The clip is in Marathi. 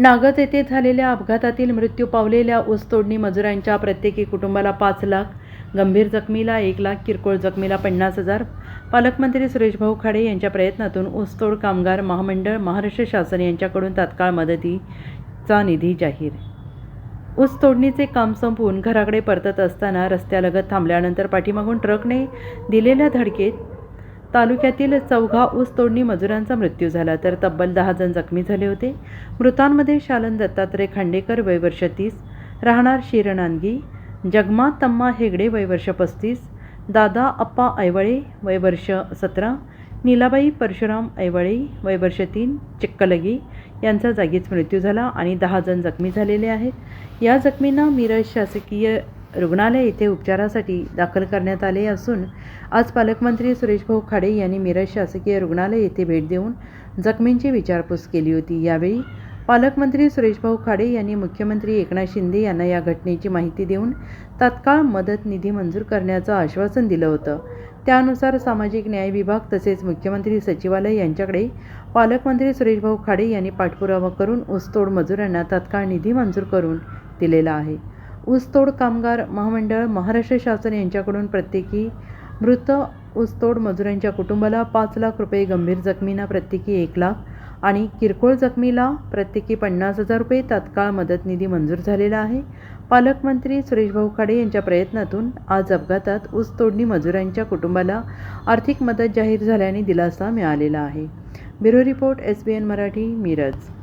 नागद येथे झालेल्या अपघातातील मृत्यू पावलेल्या ऊसतोडणी मजुरांच्या प्रत्येकी कुटुंबाला पाच लाख गंभीर जखमीला एक लाख किरकोळ जखमीला पन्नास हजार. पालकमंत्री सुरेशभाऊ खाडे यांच्या प्रयत्नातून ऊसतोड कामगार महामंडळ महाराष्ट्र शासन यांच्याकडून तात्काळ मदतीचा निधी जाहीर. ऊस तोडणीचे काम संपवून घराकडे परतत असताना रस्त्यालगत थांबल्यानंतर पाठीमागून ट्रकने दिलेल्या धडकेत तालुक्यातील चौघा ऊस तोडणी मजुरांचा मृत्यू झाला तर तब्बल दहा जण जखमी झाले होते. मृतांमध्ये शालन दत्तात्रय खांडेकर वयवर्ष तीस राहणार शिरणांगी जगमा तम्मा हेगडे वयवर्ष पस्तीस दादा अप्पा ऐवळे वयवर्ष सतरा नीलाबाई परशुराम ऐवळे वयवर्ष तीन चिक्कलगी यांचा जागीच मृत्यू झाला आणि दहा जण जखमी झालेले आहेत. या जखमींना मिरज शासकीय रुग्णालय येथे उपचारासाठी दाखल करण्यात आले असून आज पालकमंत्री सुरेशभाऊ खाडे यांनी मिरज शासकीय रुग्णालय येथे भेट देऊन जखमींची विचारपूस केली होती. यावेळी पालकमंत्री सुरेशभाऊ खाडे यांनी मुख्यमंत्री एकनाथ शिंदे यांना या घटनेची माहिती देऊन तात्काळ मदत निधी मंजूर करण्याचं आश्वासन दिलं होतं. त्यानुसार सामाजिक न्याय विभाग तसेच मुख्यमंत्री सचिवालय यांच्याकडे पालकमंत्री सुरेशभाऊ खाडे यांनी पाठपुरावा करून ऊसतोड मजुरांना तात्काळ निधी मंजूर करून दिलेला आहे. ऊसतोड कामगार महामंडळ महाराष्ट्र शासन यांच्याकडून प्रत्येकी मृत ऊसतोड मजुरांच्या कुटुंबाला पाच लाख रुपये गंभीर जखमींना प्रत्येकी एक लाख आणि किरकोळ जखमीला प्रत्येकी पन्नास हजार रुपये तात्काळ मदत निधी मंजूर झालेला आहे. पालकमंत्री सुरेशभाऊ खाडे यांच्या प्रयत्नातून आज अपघातात ऊसतोडणी मजुरांच्या कुटुंबाला आर्थिक मदत जाहीर झाल्याने दिलासा मिळालेला आहे. Bureau report S B N Marathi Miraj.